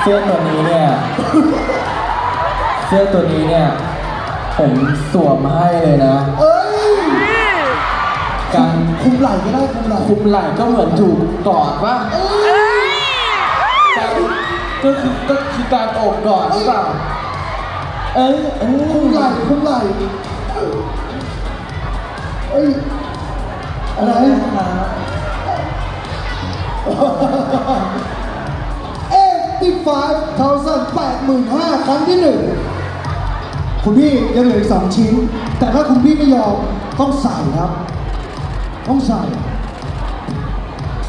เสื้อตัวนี้เนี่ย เสื้อตัวนี้เนี่ย ผมสวมให้เลยนะ เอ้ยการคุมไหล่ก็ได้คุมไหล่คุมไหล่ก็เหมือนถูกกอดว่าเอ้ยก็คือก็คือการอกกอดหรือเปล่า เอ้ยเอ้ยคุมไหล่คุมไหล่เอ้ยอะไรนะ 85,085ครั้งที่หนึ่งคุณพี่ยังเหลืออีกสองชิ้น แต่ถ้าคุณพี่ไม่ยอมต้องใส่ครับ ต้องใส่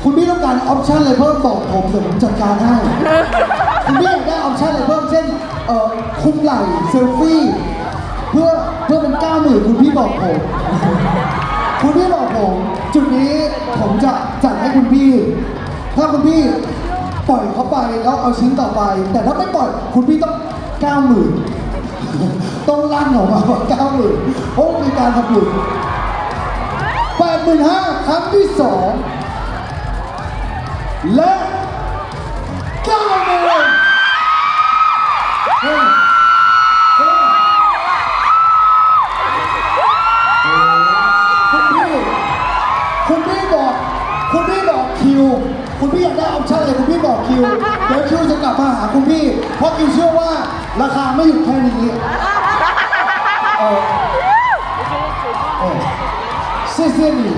คุณพี่ต้องการออปชั่นอะไรเพิ่มบอกผมเดี๋ยวผมจัดการให้ คุณพี่ได้ออปชั่นอะไรเพิ่มเช่นเอ่อคุมไหล่เซลฟี่เพื่อเพื่อเป็นเก้าหมื่นคุณพี่บอกผม คุณพี่บอกผม จุดนี้ผมจะจัดให้คุณพี่ ถ้าคุณพี่ ปล่อยเขาไปแล้วเอาชิ้นต่อไป แต่ถ้าไม่ปล่อยคุณพี่ต้องเก้าหมื่นต้องลั่นออกมาว่าเก้าหมื่นโอ้มีการทำบุญแปดหมื่นห้าครั้งที่สองและเก้า พี่อยากได้ออปชั่นเลยคุณพี่บอกคิว เดี๋ยวคิวจะกลับมาหาคุณพี่ เพราะคิวเชื่อว่าราคาไม่หยุดแค่นี้เออเออเนี่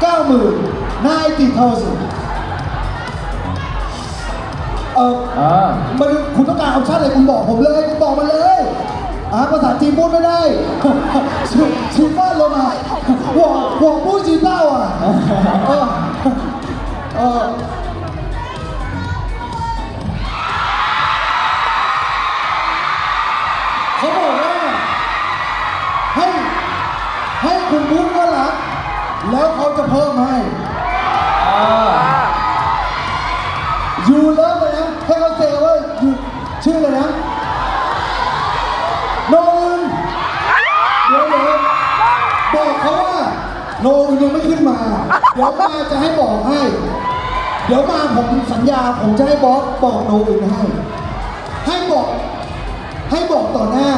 เก้าหมื่นนายตีเท่าสิเออมันคุณต้องการออปชั่นอะไรคุณบอกผมเลย อาภาษาจีนพูดไม่ได้ชิบ้านลงมาหัวหัวพูดจีนเต้าอะเออเขาบาให้ให้คุณพูดว่ารัก แล้วเขาจะเพิ่มให้ยูเลิฟเลยนะให้เขาเซว่ายูชื่อเลยนะ โนอื่นยังไม่ขึ้นมา เดี๋ยวมาจะให้บอกให้ เดี๋ยวมาผมสัญญาผมจะให้บอสบอกโนอื่นให้ ให้บอก ให้บอกต่อหน้า